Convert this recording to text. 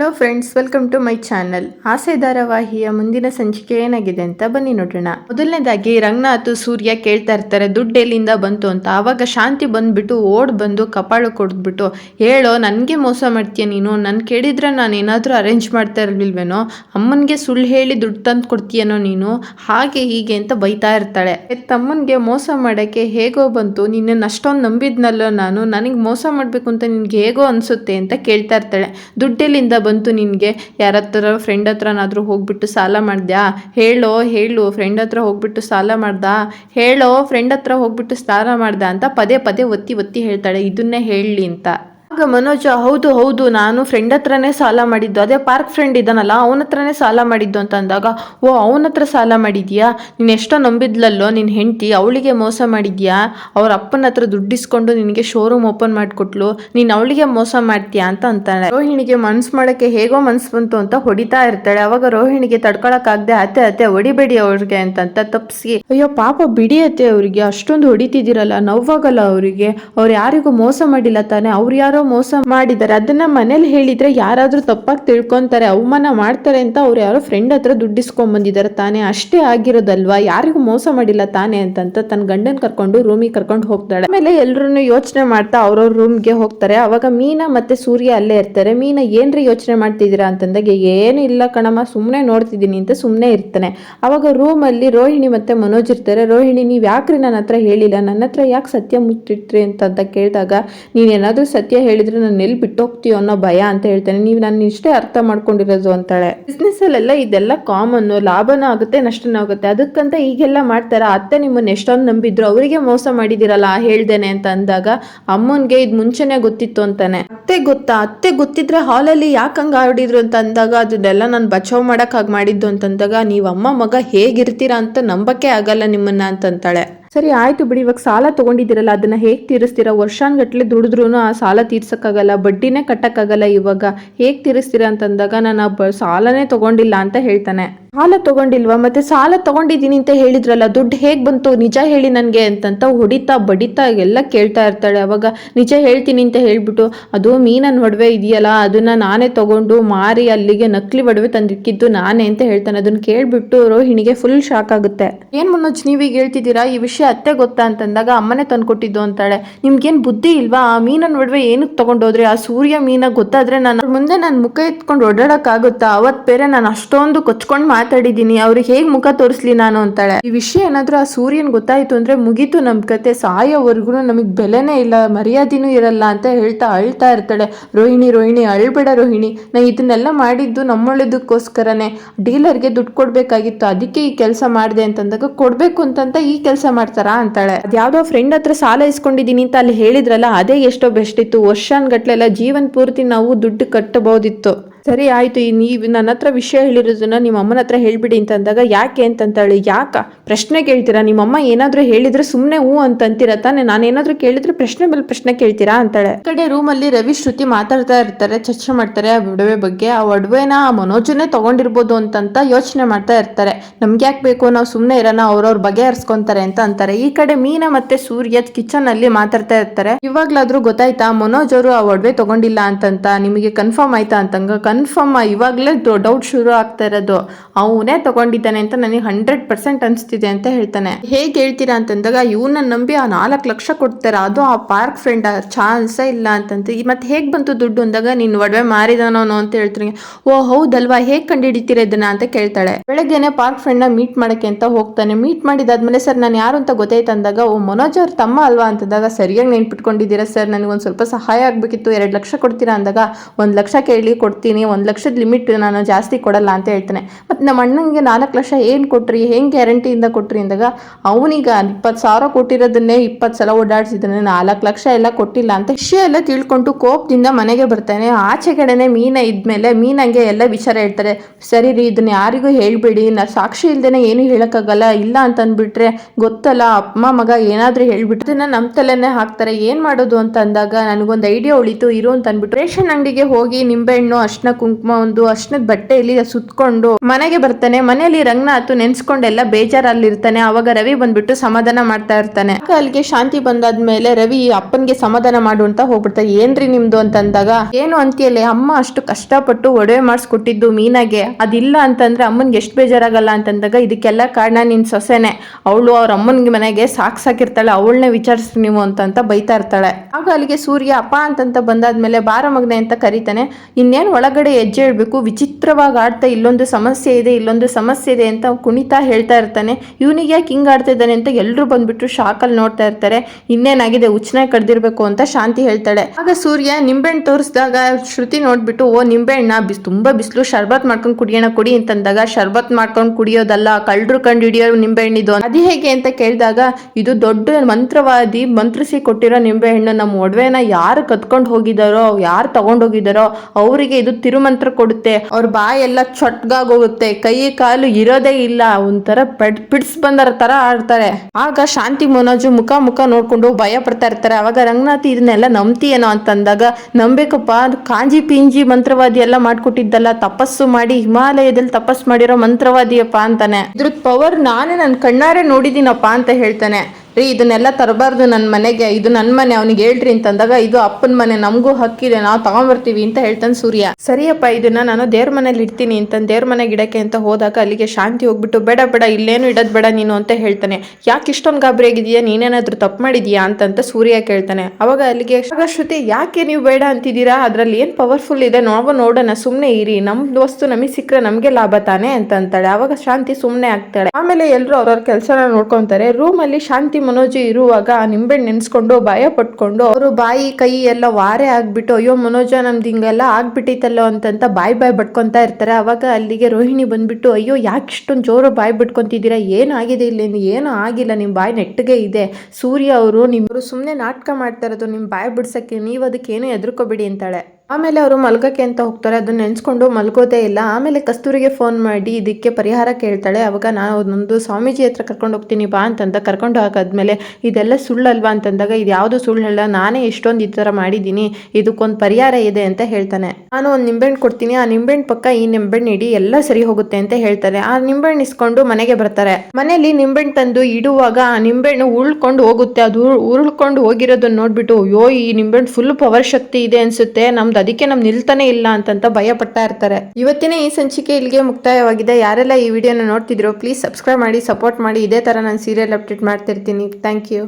Hello friends, welcome to my channel. Aase ಧಾರಾವಾಹಿಯ ಮುಂದಿನ ಸಂಚಿಕೆ ಏನಾಗಿದೆ ಅಂತ ಬನ್ನಿ ನೋಡೋಣ. ಮೊದಲನೇದಾಗಿ, ರಂಗನಾಥ್ ಸೂರ್ಯ ಕೇಳ್ತಾ ಇರ್ತಾರೆ, ದುಡ್ಡು ಎಲ್ಲಿಂದ ಬಂತು ಅಂತ. ಆವಾಗ ಶಾಂತಿ ಬಂದ್ಬಿಟ್ಟು, ಓಡ್ ಬಂದು ಕಪಾಳು ಕೊಡ್ಬಿಟ್ಟು ಹೇಳೋ, ನನಗೆ ಮೋಸ ಮಾಡ್ತೀಯ ನೀನು? ನಾನು ಕೇಳಿದ್ರೆ ನಾನು ಏನಾದರೂ ಅರೇಂಜ್ ಮಾಡ್ತಾ ಇರಲಿಲ್ವೇನೋ? ಅಮ್ಮನಿಗೆ ಸುಳ್ಳು ಹೇಳಿ ದುಡ್ಡು ತಂದು ಕೊಡ್ತೀಯನೋ ನೀನು? ಹಾಗೆ ಹೀಗೆ ಅಂತ ಬೈತಾ ಇರ್ತಾಳೆ. ತಮ್ಮನಿಗೆ ಮೋಸ ಮಾಡೋಕ್ಕೆ ಹೇಗೋ ಬಂತು. ನಿನ್ನನ್ನು ಅಷ್ಟೊಂದು ನಂಬಿದ್ನಲ್ಲೋ ನಾನು. ನನಗೆ ಮೋಸ ಮಾಡಬೇಕು ಅಂತ ನಿನಗೆ ಹೇಗೋ ಅನಿಸುತ್ತೆ ಅಂತ ಕೇಳ್ತಾ ಇರ್ತಾಳೆ. ದುಡ್ಡೆಲ್ಲಿಂದ ಬಂತು ನಿನಗೆ? ಯಾರ ಹತ್ರ ಫ್ರೆಂಡ್ ಹತ್ರನಾದರೂ ಹೋಗ್ಬಿಟ್ಟು ಸಾಲ ಮಾಡ್ದ್ಯಾ? ಹೇಳೋ, ಹೇಳು ಫ್ರೆಂಡ್ ಹತ್ರ ಹೋಗ್ಬಿಟ್ಟು ಸಾಲ ಮಾಡ್ದಾ? ಹೇಳೋ ಫ್ರೆಂಡ್ ಹತ್ರ ಹೋಗ್ಬಿಟ್ಟು ಸಾಲ ಮಾಡ್ದ ಅಂತ ಪದೇ ಪದೇ ಒತ್ತಿ ಒತ್ತಿ ಹೇಳ್ತಾಳೆ. ಇದನ್ನೇ ಹೇಳಲಿ ಅಂತ. ಆಗ ಮನೋಜ, ಹೌದು ಹೌದು, ನಾನು ಫ್ರೆಂಡ್ ಹತ್ರನೇ ಸಾಲ ಮಾಡಿದ್ದು. ಅದೇ ಪಾರ್ಕ್ ಫ್ರೆಂಡ್ ಇದ್ದಾನಲ್ಲ, ಅವನ ಹತ್ರನೇ ಸಾಲ ಮಾಡಿದ್ದು ಅಂತ ಅಂದಾಗ, ಓ, ಅವನ ಹತ್ರ ಸಾಲ ಮಾಡಿದ್ಯಾ? ನೀನು ಎಷ್ಟೋ ನಂಬಿದ್ಲಲ್ಲೋ ನಿನ್ನ ಹೆಂಡತಿ, ಅವಳಿಗೆ ಮೋಸ ಮಾಡಿದ್ಯಾ? ಅವ್ರ ಅಪ್ಪನ ಹತ್ರ ದುಡ್ಡಿಸ್ಕೊಂಡು ನಿನಗೆ ಶೋರೂಮ್ ಓಪನ್ ಮಾಡಿಕೊಟ್ಲು. ನೀನು ಅವಳಿಗೆ ಮೋಸ ಮಾಡ್ತೀಯಾ? ಅಂತ ಅಂತಾಳೆ. ರೋಹಿಣಿಗೆ ಮನ್ಸು ಮಾಡೋಕ್ಕೆ ಹೇಗೋ ಮನ್ಸು ಬಂತು ಅಂತ ಹೊಡಿತಾ ಇರ್ತಾಳೆ. ಅವಾಗ ರೋಹಿಣಿಗೆ ತಡ್ಕೊಳಕ್ಕಾಗದೆ, ಅತ್ತೆ ಅತ್ತೆ, ಹೊಡಿಬೇಡಿ ಅವ್ರಿಗೆ ಅಂತಂತ ತಪ್ಪಿಸಿ, ಅಯ್ಯೋ, ಪಾಪ, ಬಿಡಿ ಅತ್ತೆ ಅವರಿಗೆ, ಅಷ್ಟೊಂದು ಹೊಡಿತಿದ್ದೀರಲ್ಲ ನೋವಾಗಲ್ಲ ಅವರಿಗೆ. ಅವ್ರು ಯಾರಿಗೂ ಮೋಸ ಮಾಡಿಲ್ಲ ತಾನೆ. ಅವ್ರು ಯಾರೋ ಮೋಸ ಮಾಡಿದ್ದಾರೆ. ಅದನ್ನ ಮನೇಲಿ ಹೇಳಿದ್ರೆ ಯಾರಾದ್ರೂ ತಪ್ಪಾಗಿ ತಿಳ್ಕೊಂತಾರೆ, ಅವಮಾನ ಮಾಡ್ತಾರೆ ಅಂತ ಅವ್ರು ಯಾರೋ ಫ್ರೆಂಡ್ ಹತ್ರ ದುಡ್ಡಿಸ್ಕೊಂಡ್ ಬಂದಿದ್ದಾರೆ ತಾನೇ. ಅಷ್ಟೇ ಆಗಿರೋದಲ್ವಾ? ಯಾರಿಗೂ ಮೋಸ ಮಾಡಿಲ್ಲ ತಾನೇ ಅಂತ ತನ್ನ ಗಂಡನ್ ಕರ್ಕೊಂಡು ರೂಮಿಗೆ ಕರ್ಕೊಂಡು ಹೋಗ್ತಾಳೆ. ಆಮೇಲೆ ಎಲ್ರು ಯೋಚನೆ ಮಾಡ್ತಾ ಅವ್ರವ್ರ ರೂಮ್ಗೆ ಹೋಗ್ತಾರೆ. ಅವಾಗ ಮೀನಾ ಮತ್ತೆ ಸೂರ್ಯ ಅಲ್ಲೇ ಇರ್ತಾರೆ. ಮೀನಾ, ಏನ್ರಿ ಯೋಚನೆ ಮಾಡ್ತಿದ್ದೀರಾ? ಅಂತಂದಾಗ, ಏನು ಇಲ್ಲ ಕಣಮ್ಮ ಸುಮ್ಮನೆ ನೋಡ್ತಿದ್ದೀನಿ ಅಂತ ಸುಮ್ಮನೆ ಇರ್ತಾನೆ. ಅವಾಗ ರೂಮಲ್ಲಿ ರೋಹಿಣಿ ಮತ್ತೆ ಮನೋಜ್ ಇರ್ತಾರೆ. ರೋಹಿಣಿ ನೀವು ಯಾಕ್ರಿ ನನ್ನ ಹತ್ರ ಹೇಳಿಲ್ಲ. ನನ್ನ ಹತ್ರ ಯಾಕೆ ಸತ್ಯ ಮುಚ್ಚಿಟ್ರಿ? ಅಂತ ಕೇಳಿದಾಗ ನೀನೇನಾದ್ರೂ ಸತ್ಯ ಹೇಳಿದ್ರೆ ನಾನು ಎಲ್ಲಿ ಬಿಟ್ಟು ಹೋಗ್ತೀಯೋ ಅನ್ನೋ ಭಯ ಅಂತ ಹೇಳ್ತಾನೆ. ನೀವು ನಾನು ಇಷ್ಟೇ ಅರ್ಥ ಮಾಡ್ಕೊಂಡಿರೋದು ಅಂತಾಳೆ. ಬಿಸ್ನೆಸ್ ಅಲ್ಲೆಲ್ಲ ಇದೆಲ್ಲ ಕಾಮನ್ ಲಾಭನೂ ಆಗುತ್ತೆ, ನಷ್ಟನೂ ಆಗುತ್ತೆ. ಅದಕ್ಕಂತ ಈಗೆಲ್ಲ ಮಾಡ್ತಾರೆ? ಅತ್ತೆ ನಿಮ್ಮನ್ನ ಎಷ್ಟೊಂದು ನಂಬಿದ್ರು. ಅವರಿಗೆ ಮೋಸ ಮಾಡಿದಿರಲ್ಲ ಹೇಳ್ದೇನೆ ಅಂತ ಅಂದಾಗ ಅಮ್ಮನ್ಗೆ ಇದು ಮುಂಚೆನೆ ಗೊತ್ತಿತ್ತು ಅಂತಾನೆ. ಅತ್ತೆ ಗೊತ್ತಾ? ಅತ್ತೆ ಗೊತ್ತಿದ್ರೆ ಹಾಲಲ್ಲಿ ಯಾಕೆ ಹಂಗ ಆಡಿದ್ರು ಅಂತ ಅಂದಾಗ ಅದನ್ನೆಲ್ಲ ನಾನು ಬಚಾವ್ ಮಾಡಕ್ ಹಾಗೆ ಮಾಡಿದ್ದು ಅಂತಂದಾಗ, ನೀವು ಅಮ್ಮ ಮಗ ಹೇಗಿರ್ತೀರಾ ಅಂತ ನಂಬಕ್ಕೆ ಆಗಲ್ಲ ನಿಮ್ಮನ್ನ ಅಂತಂತಾಳೆ. ಸರಿ, ಆಯ್ತು ಬಿಡಿ, ಇವಾಗ ಸಾಲ ತಗೊಂಡಿದ್ದೀರಲ್ಲ, ಅದನ್ನ ಹೇಗೆ ತೀರಿಸ್ತೀರಾ? ವರ್ಷಾನ್ಗಟ್ಲೆ ದುಡಿದ್ರೂ ಆ ಸಾಲ ತೀರ್ಸಕ್ಕಾಗಲ್ಲ, ಬಡ್ಡಿನೇ ಕಟ್ಟಕ್ಕಾಗಲ್ಲ ಇವಾಗ. ಹೇಗೆ ತೀರಿಸ್ತೀರಾ ಅಂತಂದಾಗ, ನಾನು ಸಾಲನೇ ತಗೊಂಡಿಲ್ಲ ಅಂತ ಹೇಳ್ತಾನೆ. ಸಾಲ ತಗೊಂಡಿಲ್ವಾ? ಮತ್ತೆ ಸಾಲ ತಗೊಂಡಿದ್ದೀನಿ ಅಂತ ಹೇಳಿದ್ರಲ್ಲ, ದುಡ್ಡು ಹೇಗೆ ಬಂತು? ನಿಜ ಹೇಳಿ ನನಗೆ ಅಂತಂತ ಹೊಡಿತಾ ಬಡಿತಾ ಎಲ್ಲ ಕೇಳ್ತಾ ಇರ್ತಾಳೆ. ಅವಾಗ ನಿಜ ಹೇಳ್ತೀನಿ ಅಂತ ಹೇಳ್ಬಿಟ್ಟು, ಅದು ಮೀನನ್ ಒಡವೆ ಇದೆಯಲ್ಲ, ಅದನ್ನ ನಾನೇ ತಗೊಂಡು ಮಾರಿ ಅಲ್ಲಿಗೆ ನಕಲಿ ಒಡವೆ ತಂದಿಕ್ಕಿದ್ದು ನಾನೇ ಅಂತ ಹೇಳ್ತಾನೆ. ಅದನ್ನ ಕೇಳ್ಬಿಟ್ಟು ರೋಹಿಣಿಗೆ ಫುಲ್ ಶಾಕ್ ಆಗುತ್ತೆ. ಏನ್ ಮನೋಜ್ ನೀವೀಗ ಹೇಳ್ತಿದ್ದೀರಾ? ಈ ವಿಷಯ ಅತ್ತೆ ಗೊತ್ತಾ? ಅಂತಂದಾಗ, ಅಮ್ಮನೇ ತಂದ್ಕೊಟ್ಟಿದ್ದು ಅಂತಾಳೆ. ನಿಮ್ಗೇನ್ ಬುದ್ಧಿ ಇಲ್ವಾ? ಆ ಮೀನನ್ ಒಡವೆ ಏನಕ್ಕೆ ತಗೊಂಡೋದ್ರೆ? ಆ ಸೂರ್ಯ ಮೀನ ಗೊತ್ತಾದ್ರೆ ನಾನು ಮುಂದೆ ನನ್ನ ಮುಖ ಎತ್ಕೊಂಡು ಓಡಾಡಕ್ಕಾಗುತ್ತಾ? ಅವತ್ ಬೇರೆ ನಾನು ಅಷ್ಟೊಂದು ಕೊಚ್ಕೊಂಡು ಮಾತಾಡಿದ್ದೀನಿ ಅವ್ರಿಗೆ ಹೇಗ್ ಮುಖ ತೋರಿಸ್ಲಿ ನಾನು ಅಂತಾಳೆ. ಈ ವಿಷಯ ಏನಾದ್ರು ಆ ಸೂರ್ಯನ್ ಗೊತ್ತಾಯ್ತು ಅಂದ್ರೆ ಮುಗೀತು ನಮ್ ಕತೆ ಸಾಯೋವರೆಗೂ ನಮಗ್ ಬೆಲೆನೇ ಇಲ್ಲ, ಮರ್ಯಾದೆನೂ ಇರಲ್ಲ ಅಂತ ಹೇಳ್ತಾ ಅಳ್ತಾ ಇರ್ತಾಳೆ. ರೋಹಿಣಿ ರೋಹಿಣಿ, ಅಳ್ಬೇಡ ರೋಹಿಣಿ, ನಾ ಇದನ್ನೆಲ್ಲ ಮಾಡಿದ್ದು ನಮ್ಮೊಳ್ಳೆದಕ್ಕೋಸ್ಕರನೇ ಡೀಲರ್ಗೆ ದುಡ್ಡು ಕೊಡಬೇಕಾಗಿತ್ತು, ಅದಕ್ಕೆ ಈ ಕೆಲಸ ಮಾಡಿದೆ ಅಂತಂದಾಗ ಕೊಡ್ಬೇಕು ಅಂತಂತ ಈ ಕೆಲಸ ಮಾಡ್ತಾರಾ ಅಂತಾಳೆ. ಅದ್ಯಾವುದೋ ಫ್ರೆಂಡ್ ಹತ್ರ ಸಾಲ ಇಸ್ಕೊಂಡಿದೀನಿ ಅಂತ ಅಲ್ಲಿ ಹೇಳಿದ್ರಲ್ಲ, ಅದೇ ಎಷ್ಟೋ ಬೆಸ್ಟ್ ಇತ್ತು. ವರ್ಷಾನ್ಗಟ್ಲೆಲ್ಲ ಜೀವನ್ ಪೂರ್ತಿ ನಾವು ದುಡ್ಡು ಕಟ್ಟಬಹುದಿತ್ತು ಸರಿ ಆಯ್ತು ನೀವು ನನ್ನ ಹತ್ರ ವಿಷಯ ಹೇಳಿರೋದನ್ನ ನಿಮ್ಮ ಅಮ್ಮನ ಹತ್ರ ಹೇಳ್ಬಿಡಿ ಅಂತ ಅಂದಾಗ, ಯಾಕೆ? ಅಂತಂತಾಳೆ ಯಾಕ? ಪ್ರಶ್ನೆ ಕೇಳ್ತೀರಾ? ನಿಮ್ಮಮ್ಮ ಏನಾದ್ರೂ ಹೇಳಿದ್ರೆ ಸುಮ್ಮನೆ ಹೂ ಅಂತ ಅಂತೀರ ತಾನೆ? ನಾನು ಏನಾದ್ರೂ ಕೇಳಿದ್ರೆ ಪ್ರಶ್ನೆ ಮೇಲೆ ಪ್ರಶ್ನೆ ಕೇಳ್ತೀರಾ? ಅಂತಾಳೆ. ಕಡೆ ರೂಮಲ್ಲಿ ರವಿ, ಶ್ರುತಿ ಮಾತಾಡ್ತಾ ಇರ್ತಾರೆ, ಚರ್ಚೆ ಮಾಡ್ತಾರೆ ಆ ಒಡವೆ ಬಗ್ಗೆ. ಆ ಒಡವೆನ ಆ ಮನೋಜನೇ ತಗೊಂಡಿರ್ಬೋದು ಅಂತಂತ ಯೋಚನೆ ಮಾಡ್ತಾ ಇರ್ತಾರೆ. ನಮ್ಗೆ ಯಾಕೆ ಬೇಕು? ನಾವು ಸುಮ್ಮನೆ ಇರೋಣ ಅವ್ರವ್ರ ಬಗೆಹರಿಸ್ಕೊಂತಾರೆ ಅಂತ ಅಂತಾರೆ. ಈ ಕಡೆ ಮೀನಾ ಮತ್ತೆ ಸೂರ್ಯ ಕಿಚನ್ ಅಲ್ಲಿ ಮಾತಾಡ್ತಾ ಇರ್ತಾರೆ. ಇವಾಗ್ಲಾದ್ರೂ ಗೊತ್ತಾಯ್ತಾ, ಮನೋಜ್ ಅವರು ಆ ಒಡವೆ ತಗೊಂಡಿಲ್ಲ ಅಂತಂತ, ನಿಮಗೆ ಕನ್ಫರ್ಮ್ ಆಯ್ತಾ ಅಂತಂಗ ಕನ್ಫರ್ಮ್ ಇವಾಗಲೇ ಡೌಟ್ ಶುರು ಆಗ್ತಾ ಇರೋದು. ಅವನೇ ತಗೊಂಡಿದ್ದಾನೆ ಅಂತ ನನಗೆ ಹಂಡ್ರೆಡ್ ಪರ್ಸೆಂಟ್ ಅನಿಸ್ತಿದೆ ಅಂತ ಹೇಳ್ತಾನೆ. ಹೇಗೆ ಹೇಳ್ತೀರಾ ಅಂತಂದಾಗ ಇವನ್ನ ನಂಬಿ ಆ ನಾಲ್ಕು ಲಕ್ಷ ಕೊಡ್ತಾರೆ. ಅದು ಆ ಪಾರ್ಕ್ ಫ್ರೆಂಡ್ ಚಾನ್ಸೇ ಇಲ್ಲ ಅಂತಂತ. ಮತ್ತೆ ಹೇಗೆ ಬಂತು ದುಡ್ಡು ಅಂದಾಗ, ನೀನು ಒಡವೆ ಮಾರಿದಾನೋನು ಅಂತ ಹೇಳ್ತೀನಿ. ಓ, ಹೌದಲ್ವಾ? ಹೇಗೆ ಕಂಡುಹಿಡಿತೀರಾ ಇದನ್ನ ಅಂತ ಕೇಳ್ತಾಳೆ. ಬೆಳಗ್ಗೆನೆ ಪಾರ್ಕ್ ಫ್ರೆಂಡ್ನ ಮೀಟ್ ಮಾಡಕ್ಕೆ ಅಂತ ಹೋಗ್ತಾನೆ. ಮೀಟ್ ಮಾಡಿದಾದ್ಮೇಲೆ, ಸರ್, ನಾನು ಯಾರು ಅಂತ ಗೊತ್ತಾಯ್ತು ಅಂದಾಗ, ಓ, ಮನೋಜ್ ಅವ್ರ ತಮ್ಮ ಅಲ್ವಾ? ಅಂತಂದಾಗ, ಸರಿಯಾಗಿ ನೆನ್ಪಿಟ್ಕೊಂಡಿದ್ದೀರಾ ಸರ್? ನನಗೆ ಒಂದು ಸ್ವಲ್ಪ ಸಹಾಯ ಆಗಬೇಕಿತ್ತು. ಎರಡು ಲಕ್ಷ ಕೊಡ್ತೀರಾ? ಅಂದಾಗ, ಒಂದು ಲಕ್ಷ ಕೇಳಿ ಕೊಡ್ತೀನಿ. ಒಂದು ಲಕ್ಷದ ಲಿಮಿಟ್ ನಾನು ಜಾಸ್ತಿ ಕೊಡಲ್ಲ ಅಂತ ಹೇಳ್ತಾನೆ. ಮತ್ತು ನಮ್ಮ ಅಣ್ಣಂಗೆ ನಾಲ್ಕು ಲಕ್ಷ ಏನು ಕೊಟ್ರಿ ಹೆಂಗೆ ಗ್ಯಾರಂಟಿಯಿಂದ ಕೊಟ್ರಿ ಅಂದಾಗ ಅವನೀಗ ಇಪ್ಪತ್ತು ಸಾವಿರ ಕೊಟ್ಟಿರೋದನ್ನೇ ಇಪ್ಪತ್ತು ಸಲ ಓಡಾಡ್ಸಿದ್ದಾನೆ, ನಾಲ್ಕು ಲಕ್ಷ ಎಲ್ಲ ಕೊಟ್ಟಿಲ್ಲ ಅಂತ ವಿಷಯ ಎಲ್ಲ ತಿಳ್ಕೊಂಡು ಕೋಪದಿಂದ ಮನೆಗೆ ಬರ್ತಾನೆ. ಆಚೆ ಕಡೆನೆ ಮೀನ ಇದ್ಮೇಲೆ ಮೀನಂಗೆ ಎಲ್ಲ ವಿಚಾರ ಹೇಳ್ತಾರೆ. ಸರಿ ರೀ ಇದನ್ನ ಯಾರಿಗೂ ಹೇಳ್ಬೇಡಿ. ನಾ ಸಾಕ್ಷಿ ಇಲ್ದೇನೆ ಏನು ಹೇಳೋಕ್ಕಾಗಲ್ಲ. ಇಲ್ಲ ಅಂತ ಅಂದ್ಬಿಟ್ರೆ ಗೊತ್ತಲ್ಲ, ಅಮ್ಮ ಮಗ ಏನಾದ್ರೂ ಹೇಳ್ಬಿಟ್ಟು ನಮ್ಮ ತಲೆನೇ ಹಾಕ್ತಾರೆ. ಏನ್ ಮಾಡೋದು ಅಂತ ಅಂದಾಗ, ನನಗೊಂದು ಐಡಿಯಾ ಉಳಿತು, ಇರು ಅಂತ ಅಂದ್ಬಿಟ್ಟು ರೇಷನ್ ಅಂಗಡಿಗೆ ಹೋಗಿ ನಿಂಬೆಹಣ್ಣು ಅರ್ಶಿನ ಕುಂಕುಮ, ಒಂದು ಅರ್ಶನದ ಬಟ್ಟೆಯಲ್ಲಿ ಸುತ್ಕೊಂಡು ಮನೆಗೆ ಬರ್ತಾನೆ. ಮನೆಯಲ್ಲಿ ರಂಗನಾಥ್ ನೆನ್ಸ್ಕೊಂಡೆಲ್ಲ ಬೇಜಾರಲ್ಲಿರ್ತಾನೆ. ಅವಾಗ ರವಿ ಬಂದ್ಬಿಟ್ಟು ಸಮಾಧಾನ ಮಾಡ್ತಾ ಇರ್ತಾನೆ. ಅಲ್ಲಿಗೆ ಶಾಂತಿ ಬಂದಾದ್ಮೇಲೆ ರವಿ ಅಪ್ಪನ್ಗೆ ಸಮಾಧಾನ ಮಾಡು ಅಂತ ಹೋಗ್ಬಿಡ್ತಾರೆ ಏನ್ರಿ ನಿಮ್ದು? ಅಂತಂದಾಗ, ಏನು ಅಂತೀಯಲ್ಲ, ಅಮ್ಮ ಅಷ್ಟು ಕಷ್ಟಪಟ್ಟು ಒಡವೆ ಮಾಡಿಸ್ಕೊಟ್ಟಿದ್ದು ಮೀನಾಗೆ. ಅದಿಲ್ಲ ಅಂತಂದ್ರೆ ಅಮ್ಮನ್ಗೆ ಎಷ್ಟು ಬೇಜಾರಾಗಲ್ಲ? ಅಂತಂದಾಗ, ಇದಕ್ಕೆಲ್ಲ ಕಾರಣ ನಿನ್ ಸೊಸೆನೆ. ಅವಳು ಅವ್ರ ಅಮ್ಮನ್ಗೆ ಮನೆಗೆ ಸಾಕ್ ಸಾಕಿರ್ತಾಳೆ ಅವಳನ್ನೇ ನೀವು ಅಂತ ಬೈತಾ ಇರ್ತಾಳೆ. ಆಗ ಅಲ್ಲಿಗೆ ಸೂರ್ಯ, ಅಪ್ಪ ಅಂತಂತ ಬಂದಾದ್ಮೇಲೆ, ಬಾರ ಮಗನೆ ಅಂತ ಕರೀತಾನೆ. ಇನ್ನೇನ್ ಒಳಗಡೆ ಹೆಜ್ಜೆ ಹೇಳಬೇಕು, ವಿಚಿತ್ರವಾಗಿ ಆಡ್ತಾ ಇಲ್ಲೊಂದು ಸಮಸ್ಯೆ ಇದೆ, ಇಲ್ಲೊಂದು ಸಮಸ್ಯೆ ಇದೆ ಅಂತ ಕುಣಿತಾ ಹೇಳ್ತಾ ಇರ್ತಾನೆ. ಇವನಿಗೆ ಯಾಕೆ ಹಿಂಗೆ ಆಡ್ತಾ ಇದ್ದಾನೆ ಅಂತ ಎಲ್ಲರೂ ಬಂದ್ಬಿಟ್ಟು ಶಾಕಲ್ಲಿ ನೋಡ್ತಾ ಇರ್ತಾರೆ. ಇನ್ನೇನಾಗಿದೆ ಉಚ್ಚನೆ ಕಡ್ದಿರ್ಬೇಕು ಅಂತ ಶಾಂತಿ ಹೇಳ್ತಾಳೆ. ಆಗ ಸೂರ್ಯ ನಿಂಬೆಹಣ್ಣು ತೋರಿಸಿದಾಗ ಶ್ರುತಿ ನೋಡ್ಬಿಟ್ಟು, ಓ ನಿಂಬೆಹಣ್ಣ, ಬಿಸ್, ತುಂಬಾ ಬಿಸಿಲು, ಶರ್ಬತ್ ಮಾಡ್ಕೊಂಡು ಕುಡಿಯೋಣ, ಕುಡಿ ಅಂತಂದಾಗ ಶರ್ಬತ್ ಮಾಡ್ಕೊಂಡು ಕುಡಿಯೋದಲ್ಲ, ಕಳ್ಳರು ಕಂಡು ಹಿಡಿಯೋ ನಿಂಬೆಹಣ್ಣಿದು ಅದು ಹೇಗೆ ಅಂತ ಕೇಳಿದಾಗ, ಇದು ದೊಡ್ಡ ಮಂತ್ರವಾದಿ ಮಂತ್ರಿಸಿ ಕೊಟ್ಟಿರೋ ನಿಂಬೆಹಣ್ಣು, ನಮ್ಮ ಒಡವೆನ ಯಾರು ಕತ್ಕೊಂಡು ಹೋಗಿದಾರೋ, ಯಾರು ತಗೊಂಡ್ ಹೋಗಿದಾರೋ, ಅವರಿಗೆ ಇದು ತಿರುಮಂತ್ರ ಕೊಡುತ್ತೆ, ಅವ್ರ ಬಾಯೆಲ್ಲ ಚೊಟ್ಗಾಗೋಗುತ್ತೆ ಕೈ ಕಾಲು ಇರೋದೇ ಇಲ್ಲ, ಒಂಥರ ಪೆಡ್, ಪಿಡ್ಸ್ ಬಂದರ ತರ ಆಡ್ತಾರೆ. ಆಗ ಶಾಂತಿ ಮನೋಜು ಮುಖ ಮುಖ ನೋಡ್ಕೊಂಡು ಭಯ ಪಡ್ತಾ ಇರ್ತಾರೆ. ಅವಾಗ ರಂಗನಾಥ್ ಇದನ್ನೆಲ್ಲ ನಂಬ್ತೀಯೇನೋ ಅಂತಂದಾಗ, ನಂಬೇಕಪ್ಪ ಅದು ಕಾಂಜಿ ಪಿಂಜಿ ಮಂತ್ರವಾದಿ ಎಲ್ಲ ಮಾಡ್ಕೊಟ್ಟಿದ್ದಲ್ಲ, ತಪಸ್ಸು ಮಾಡಿ, ಹಿಮಾಲಯದಲ್ಲಿ ತಪಸ್ಸು ಮಾಡಿರೋ ಮಂತ್ರವಾದಿಯಪ್ಪ ಅಂತಾನೆ. ಇದ್ರ ಪವರ್ ನಾನೇ ನನ್ನ ಕಣ್ಣಾರೆ ನೋಡಿದ್ದೀನಪ್ಪ ಅಂತ ಹೇಳ್ತಾನೆ. ರೀ ಇದನ್ನೆಲ್ಲ ತರಬಾರ್ದು ನನ್ನ ಮನೆಗೆ, ಇದು ನನ್ನ ಮನೆ, ಅವ್ನಿಗೆ ಹೇಳ್ರಿ ಅಂತಂದಾಗ, ಇದು ಅಪ್ಪನ ಮನೆ, ನಮಗೂ ಹಕ್ಕಿದೆ, ನಾವು ತಗೊಂಬರ್ತೀವಿ ಅಂತ ಹೇಳ್ತಾನೆ ಸೂರ್ಯ. ಸರಿಯಪ್ಪ, ಇದನ್ನ ನಾನು ದೇವ್ರ ಮನೇಲಿ ಇಡ್ತೀನಿ ಅಂತ ದೇವ್ರ ಮನೆಗೆ ಗಿಡಕ್ಕೆ ಅಂತ ಹೋದಾಗ ಅಲ್ಲಿಗೆ ಶಾಂತಿ ಹೋಗ್ಬಿಟ್ಟು, ಬೇಡ ಬೇಡ, ಇಲ್ಲೇನು ಇಡೋದು ಬೇಡ ನೀನು ಅಂತ ಹೇಳ್ತಾನೆ. ಯಾಕೆ ಇಷ್ಟೊಂದು ಗಾಬರಿ ಆಗಿದೆಯಾ ನೀನೇನಾದ್ರೂ ತಪ್ಪು ಮಾಡಿದೀಯಾ ಅಂತಂತ ಸೂರ್ಯ ಕೇಳ್ತಾನೆ. ಅವಾಗ ಅಲ್ಲಿಗೆ ಶ್ರುತಿ, ಯಾಕೆ ನೀವು ಬೇಡ ಅಂತಿದ್ದೀರಾ? ಅದರಲ್ಲಿ ಏನು ಪವರ್ಫುಲ್ ಇದೆ? ನಾವು ನೋಡೋಣ ಸುಮ್ಮನೆ ಇರಿ. ನಮ್ಮ ವಸ್ತು ನಮಗೆ ಸಿಕ್ಕರೆ ನಮಗೆ ಲಾಭ ತಾನೆ? ಅಂತ ಅಂತಾಳೆ. ಅವಾಗ ಶಾಂತಿ ಸುಮ್ಮನೆ ಆಗ್ತಾಳೆ. ಆಮೇಲೆ ಎಲ್ಲರೂ ಅವ್ರವ್ರ ಕೆಲಸನ ನೋಡ್ಕೊಂತಾರೆ. ರೂಮಲ್ಲಿ ಶಾಂತಿ ಮನೋಜು ಇರುವಾಗ ನಿಂಬೆ ನಿಂಬೆಹಣ್ಣು ನೆನ್ಸ್ಕೊಂಡು, ಭಯ ಪಟ್ಕೊಂಡು, ಅವರು ಬಾಯಿ, ಕೈ ಎಲ್ಲ ವಾರೆ ಆಗ್ಬಿಟ್ಟು, ಅಯ್ಯೋ ಮನೋಜ, ನಮ್ದು ಹಿಂಗೆಲ್ಲ ಆಗ್ಬಿಟ್ಟಿತ್ತಲ್ಲೋ ಅಂತಂತ ಬಾಯಿ ಬಾಯಿ ಬಡ್ಕೊಂತ ಇರ್ತಾರೆ. ಅವಾಗ ಅಲ್ಲಿಗೆ ರೋಹಿಣಿ ಬಂದ್ಬಿಟ್ಟು, ಅಯ್ಯೋ ಯಾಕೆ ಇಷ್ಟೊಂದು ಜೋರು ಬಾಯಿ ಬಿಟ್ಕೊಂತಿದ್ದೀರಾ ಏನಾಗಿದೆ ಇಲ್ಲಿ? ಏನು ಆಗಿಲ್ಲ. ನಿಮ್ಮ ಬಾಯಿ ನೆಟ್ಟಗೆ ಇದೆ. ಸೂರ್ಯ ಅವರು ನಿಮ್ಮರು ಸುಮ್ಮನೆ ನಾಟಕ ಮಾಡ್ತಾ ಇರೋದು ನಿಮ್ಮ ಬಾಯಿ ಬಿಡ್ಸೋಕ್ಕೆ ನೀವು ಅದಕ್ಕೆ ಏನು ಹೆದರ್ಕೋಬೇಡಿ ಅಂತಾಳೆ. ಆಮೇಲೆ ಅವರು ಮಲ್ಗಕ್ಕೆ ಅಂತ ಹೋಗ್ತಾರೆ, ಅದನ್ನ ನೆನ್ಸ್ಕೊಂಡು ಮಲ್ಗೋದೇ ಇಲ್ಲ. ಆಮೇಲೆ ಕಸ್ತೂರಿಗೆ ಫೋನ್ ಮಾಡಿ, ಇದಕ್ಕೆ ಪರಿಹಾರ ಕೇಳ್ತಾಳೆ, ಅವಾಗ ನಾನು ಒಂದೊಂದು ಸ್ವಾಮೀಜಿ ಹತ್ರ ಕರ್ಕೊಂಡು ಹೋಗ್ತೀನಿ ಬಾ ಅಂತಂದ. ಕರ್ಕೊಂಡು ಹಾಕಾದ್ಮೇಲೆ ಇದೆಲ್ಲ ಸುಳ್ಳಲ್ವಾ? ಅಂತಂದಾಗ, ಇದು ಯಾವುದು ಸುಳ್ಳಲ್ಲ ನಾನೇ ಇಷ್ಟೊಂದು ಈ ಥರ ಮಾಡಿದ್ದೀನಿ. ಇದಕ್ಕೊಂದು ಪರಿಹಾರ ಇದೆ ಅಂತ ಹೇಳ್ತಾನೆ. ನಾನು ಒಂದು ನಿಂಬೆಹಣ್ಣು ಕೊಡ್ತೀನಿ. ಆ ನಿಂಬೆಹಣ್ಣು ಪಕ್ಕ ಈ ನಿಂಬೆಹಣ್ಣು ಇಡಿ, ಎಲ್ಲ ಸರಿ ಹೋಗುತ್ತೆ ಅಂತ ಹೇಳ್ತಾರೆ. ಆ ನಿಂಬೆಹಣ್ಣು ಇಸ್ಕೊಂಡು ಮನೆಗೆ ಬರ್ತಾರೆ. ಮನೆಯಲ್ಲಿ ನಿಂಬೆಹಣ್ಣು ತಂದು ಇಡುವಾಗ ಆ ನಿಂಬೆಹಣ್ಣು ಉಳ್ಕೊಂಡು ಹೋಗುತ್ತೆ. ಅದು ಉರುಳ್ಕೊಂಡು ಹೋಗಿರೋದನ್ನ ನೋಡ್ಬಿಟ್ಟು, ಅಯ್ಯೋ, ಈ ನಿಂಬೆಹಣ್ಣು ಫುಲ್ ಪವರ್ ಶಕ್ತಿ ಇದೆ ಅನ್ಸುತ್ತೆ. ನಮ್ದು ಅದಕ್ಕೆ ನಮ್ ನಿಲ್ತಾನೆ ಇಲ್ಲ ಅಂತಂತ ಭಯ ಪಡ್ತಾ ಇರ್ತಾರೆ. ಇವತ್ತಿನ ಈ ಸಂಚಿಕೆ ಇಲ್ಲಿಗೆ ಮುಕ್ತಾಯವಾಗಿದೆ. ಯಾರೆಲ್ಲ ಈ ವಿಡಿಯೋನ ನೋಡ್ತಿದ್ರೋ ಪ್ಲೀಸ್ ಸಬ್ಸ್ಕ್ರೈಬ್ ಮಾಡಿ ಸಪೋರ್ಟ್ ಮಾಡಿ. ಇದೇ ತರ ನಾನು ಸೀರಿಯಲ್ ಅಪ್ಡೇಟ್ ಮಾಡ್ತಿರ್ತೀನಿ. Thank you